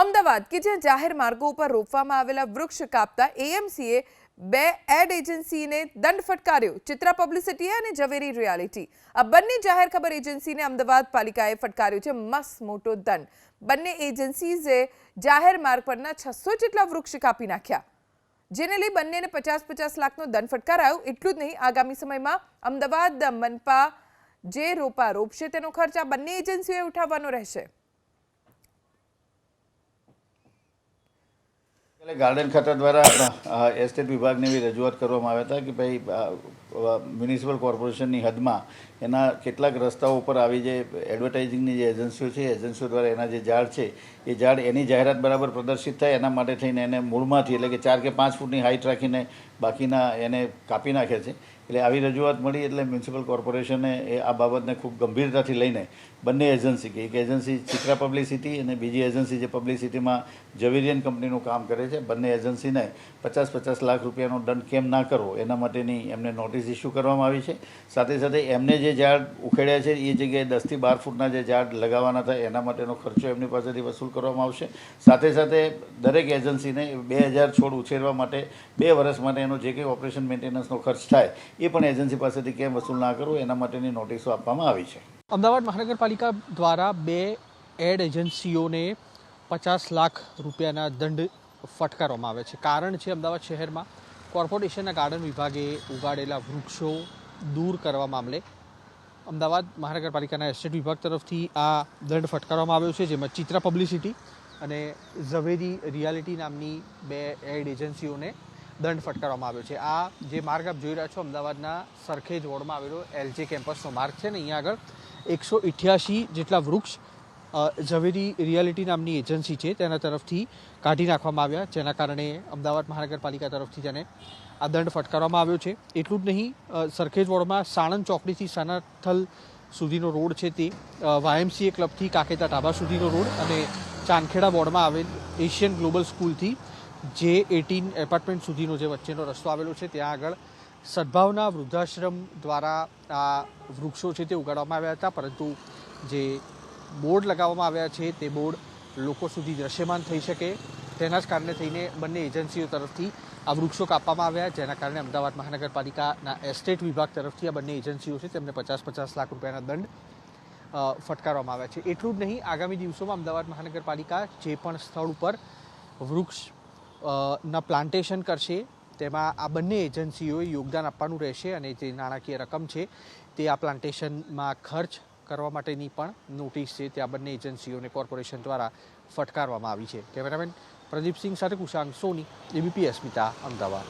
અમદાવાદ કે જ્યાં જાહેર માર્ગો ઉપર રોપવામાં આવેલા વૃક્ષ કાપતા એએમસીએ બે એડ એજન્સીને દંડ ફટકાર્યો. ચિત્રા પબ્લિસિટી અને ઝવેરી રિયાલિટી. આ બંને જાહેર ખબર એજન્સીને અમદાવાદ પાલિકાએ ફટકાર્યો છે. મસ્ત મોટો દંડ. બંને એજન્સીઝે જાહેર માર્ગ પરના છસો જેટલા વૃક્ષ કાપી નાખ્યા. જેને લઈ બંનેને પચાસ પચાસ લાખનો દંડ ફટકારાયો. એટલું જ નહીં, આગામી સમયમાં અમદાવાદ મનપા જે રોપા રોપશે તેનો ખર્ચ આ બંને એજન્સીઓએ ઉઠાવવાનો રહેશે. એટલે ગાર્ડન ખાતા દ્વારા એસ્ટેટ વિભાગને એવી રજૂઆત કરવામાં આવ્યા હતા કે ભાઈ મ્યુનિસિપલ કોર્પોરેશનની હદમાં એના કેટલાક રસ્તાઓ ઉપર આવી જે એડવર્ટાઇઝિંગની જે એજન્સીઓ છે, એજન્સીઓ દ્વારા એના જે ઝાડ છે, એ ઝાડ એની જાહેરાત બરાબર પ્રદર્શિત થાય, એના માટે થઈને એને મૂળમાંથી એટલે કે ચાર કે પાંચ ફૂટની હાઇટ રાખીને બાકીના એને કાપી નાખે છે. એટલે આવી રજૂઆત મળી એટલે મ્યુનિસિપલ કોર્પોરેશને એ આ બાબતને ખૂબ ગંભીરતાથી લઈને બંને એજન્સી કે એક એજન્સી ચિત્રા પબ્લિસિટી અને બીજી એજન્સી જે પબ્લિસિટીમાં ઝવેરિયન કંપનીનું કામ કરે છે બંને એજન્સીને પચાસ પચાસ લાખ રૂપિયાનો દંડ કેમ ના કરવો, એના માટેની એમને નોટિસ ઇસ્યુ કરવામાં આવી છે. સાથે સાથે એમને જે ઝાડ ઉખેડ્યા છે, એ જગ્યાએ દસથી બાર ફૂટના જે ઝાડ લગાવવાના થાય એના માટેનો ખર્ચો એમની પાસેથી વસૂલ કરવામાં આવશે. સાથે સાથે દરેક એજન્સીને બે હજાર છોડ ઉછેરવા માટે બે વર્ષ માટે એનો જે કંઈ ઓપરેશન મેન્ટેનન્સનો ખર્ચ થાય, એ પણ એજન્સી પાસેથી કેમ વસૂલ ના કરવો, એના માટેની નોટિસો આપવામાં આવી છે. અમદાવાદ મહાનગરપાલિકા દ્વારા બે એડ એજન્સીઓને પચાસ લાખ રૂપિયાના દંડ ફટકારવામાં આવે છે. કારણ છે, અમદાવાદ શહેરમાં કોર્પોરેશનના ગાર્ડન વિભાગે ઉગાડેલા વૃક્ષો દૂર કરવા મામલે અમદાવાદ મહાનગરપાલિકાના એસ્ટેટ વિભાગ તરફથી આ દંડ ફટકારવામાં આવ્યો છે, જેમાં ચિત્રા પબ્લિસિટી અને ઝવેરી રિયાલિટી નામની બે એડ એજન્સીઓને દંડ ફટકારવામાં આવ્યો છે. આ જે માર્ગ આપ જોઈ રહ્યા છો, અમદાવાદના સરખેજ વોર્ડમાં આવેલો એલજે કેમ્પસનો માર્ગ છે ને, અહીંયા આગળ એકસો ઇઠ્યાસી જેટલા વૃક્ષ ઝવેરી રિયાલિટી નામની એજન્સી છે, તેના તરફથી કાઢી નાખવામાં આવ્યા, જેના કારણે અમદાવાદ મહાનગરપાલિકા તરફથી તેને આ દંડ ફટકારવામાં આવ્યો છે. એટલું જ નહીં સરખેજ વોર્ડમાં સાણંદ ચોકડીથી સનાથલ સુધીનો રોડ છે તે. વાયએમસીએ ક્લબથી કાકેતા ઢાબા સુધીનો રોડ અને ચાંદખેડા વોર્ડમાં આવેલ એશિયન ગ્લોબલ સ્કૂલથી જે એટીન એપાર્ટમેન્ટ સુધીનો જે વચ્ચેનો રસ્તો આવેલો છે, ત્યાં આગળ સદભાવના વૃદ્ધાશ્રમ દ્વારા આ વૃક્ષો છે તે ઉગાડવામાં આવ્યા હતા, પરંતુ જે બોર્ડ લગાવવામાં આવ્યા છે. તે બોર્ડ લોકો સુધી દ્રશ્યમાન થઈ શકે. તેના જ કારણે થઈને બંને એજન્સીઓ તરફથી આ વૃક્ષો કાપવામાં આવ્યા. જેના કારણે અમદાવાદ મહાનગરપાલિકાના એસ્ટેટ વિભાગ તરફથી આ બંને એજન્સીઓ છે, તેમને પચાસ પચાસ લાખ રૂપિયાના દંડ ફટકારવામાં આવ્યા છે. એટલું જ નહીં, આગામી દિવસોમાં અમદાવાદ મહાનગરપાલિકા જે પણ સ્થળ ઉપર વૃક્ષ ના પ્લાન્ટેશન કરશે, તેમાં આ બંને એજન્સીઓએ યોગદાન આપવાનું રહેશે અને જે નાણાકીય રકમ છે તે આ પ્લાન્ટેશનમાં ખર્ચ કરવા માટેની પણ નોટિસ છે. તે આ બંને એજન્સીઓને કોર્પોરેશન દ્વારા ફટકારવામાં આવી છે. કેમેરામેન પ્રદીપસિંહ સાથે કુશાંક સોની, એબીપી અસ્મિતા, અમદાવાદ.